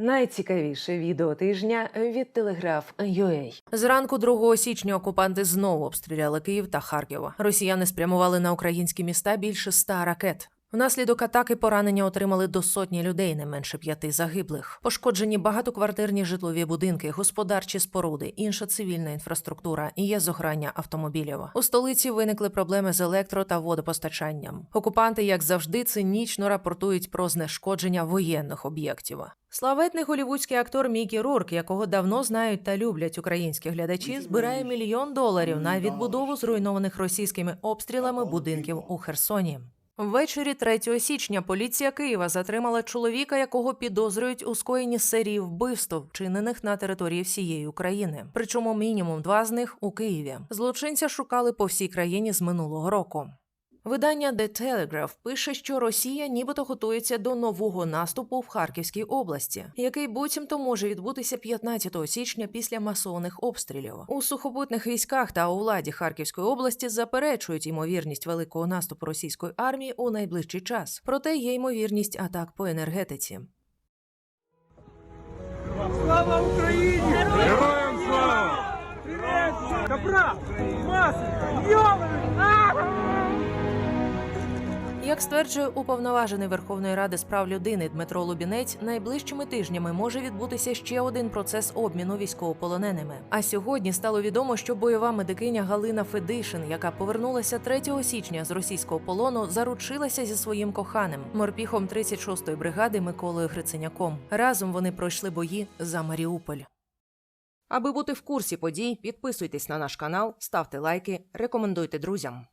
Найцікавіше відео тижня від телеграф UA. Зранку 2 січня окупанти знову обстріляли Київ та Харків. Росіяни спрямували на українські міста більше ста ракет. Внаслідок атаки поранення отримали до сотні людей, не менше п'яти загиблих. Пошкоджені багатоквартирні житлові будинки, господарчі споруди, інша цивільна інфраструктура і є зограння автомобілів. У столиці виникли проблеми з електро та водопостачанням. Окупанти, як завжди, цинічно рапортують про знешкодження воєнних об'єктів. Славетний голівудський актор Мікі Рурк, якого давно знають та люблять українські глядачі, збирає мільйон доларів на відбудову зруйнованих російськими обстрілами будинків у Херсоні. Ввечері 3 січня поліція Києва затримала чоловіка, якого підозрюють у скоєнні серії вбивств, вчинених на території всієї України. Причому мінімум два з них у Києві. Злочинця шукали по всій країні з минулого року. Видання The Telegraph пише, що Росія нібито готується до нового наступу в Харківській області, який буцімто може відбутися 15 січня після масованих обстрілів. У сухопутних військах та у владі Харківської області заперечують ймовірність великого наступу російської армії у найближчий час. Проте є ймовірність атак по енергетиці. Слава Україні! Героям слава! Добра! Масика! Йоли! Як стверджує уповноважений Верховної Ради з прав людини Дмитро Лубінець, найближчими тижнями може відбутися ще один процес обміну військовополоненими. А сьогодні стало відомо, що бойова медикиня Галина Федишин, яка повернулася 3 січня з російського полону, заручилася зі своїм коханим морпіхом 36-ї бригади Миколою Гриценяком. Разом вони пройшли бої за Маріуполь. Аби бути в курсі подій, підписуйтесь на наш канал, ставте лайки, рекомендуйте друзям.